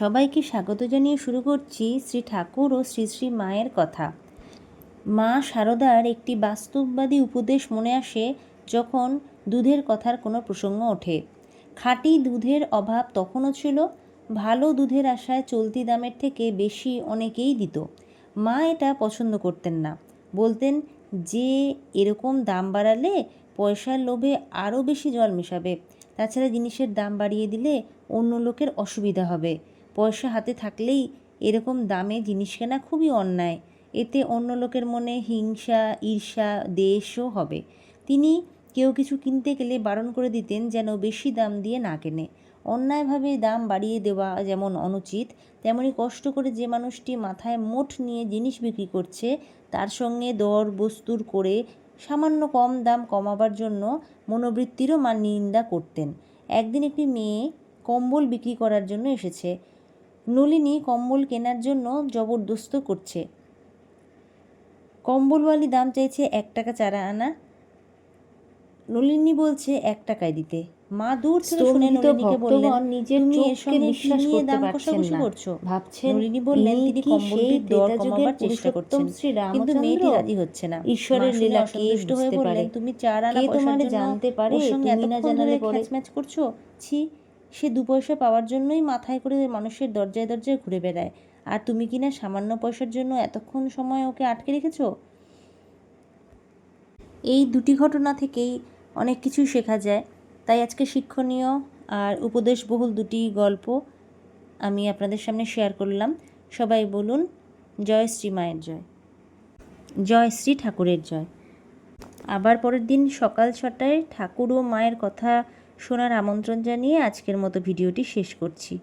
সবাইকে স্বাগত জানিয়ে শুরু করছি শ্রী ঠাকুর ও শ্রী শ্রী মায়ের কথা। মা শারদার একটি বাস্তববাদী উপদেশ মনে আসে যখন দুধের কথার কোনো প্রসঙ্গ ওঠে। খাঁটি দুধের অভাব তখনও ছিল, ভালো দুধের আশায় চলতি দামের থেকে বেশি অনেকেই দিত। মা এটা পছন্দ করতেন না। বলতেন, যে এরকম দাম বাড়ালে পয়সার লোভে আরও বেশি জল মেশাবে। তাছাড়া জিনিসের দাম বাড়িয়ে দিলে অন্য লোকের অসুবিধা হবে। পয়সা হাতে থাকলেই এরকম দামে জিনিস কেনা খুবই অন্যায়। এতে অন্য লোকের মনে হিংসা, ঈর্ষা, দেশও হবে। তিনি কেউ কিছু কিনতে গেলে বারণ করে দিতেন যেন বেশি দাম দিয়ে না কেনে। অন্যায়ভাবে দাম বাড়িয়ে দেওয়া যেমন অনুচিত, তেমনি কষ্ট করে যে মানুষটি মাথায় মোট নিয়ে জিনিস বিক্রি করছে, তার সঙ্গে দর বস্তুর করে সামান্য কম দাম কমাবার জন্য মনোবৃত্তিরও মান নিন্দা করতেন। একদিন একটি মেয়ে কম্বল বিক্রি করার জন্য এসেছে। নলিনী কম্বল কেনার জন্য জবরদস্ত করছে কম্বলওয়ালি দাম চাইছে এক টাকা চারা আনা নলিনী বলছে এক টাকায় দিতে মা দূর থেকে শুনে নলিনীকে বললেন নিজের চোখকে বিশ্বাস করতে পারছেন না। ভাবছেন নলিনী বললেন তিনি কম্বলটির দর কমাবার চেষ্টা করছেন কিন্তু মেয়েটি রাজি হচ্ছে না ঈশ্বরের লীলা কে হয়ে বুঝতে পারে? তুমি চার আনা পয়সার জন্য জানতে পারে? তুমি না জানালে পরে? খ্যাচম্যাচ করছ ছি সে দু পয়সা পাওয়ার জন্যই মাথায় করে মানুষের দরজায় দরজায় ঘুরে বেড়ায়। আর তুমি কি না সামান্য পয়সার জন্য এতক্ষণ সময় ওকে আটকে রেখেছো? এই দুটি ঘটনা থেকেই অনেক কিছুই শেখা যায়। তাই আজকে শিক্ষণীয় আর উপদেশবহুল দুটি গল্প আমি আপনাদের সামনে শেয়ার করলাম। সবাই বলুন, জয় শ্রী মায়ের জয়। জয় শ্রী ঠাকুরের জয়। আবার পরের দিন সকাল ছটায় ঠাকুর ও মায়ের কথা শোনার আমন্ত্রণ জানিয়ে আজকের মতো ভিডিওটি শেষ করছি।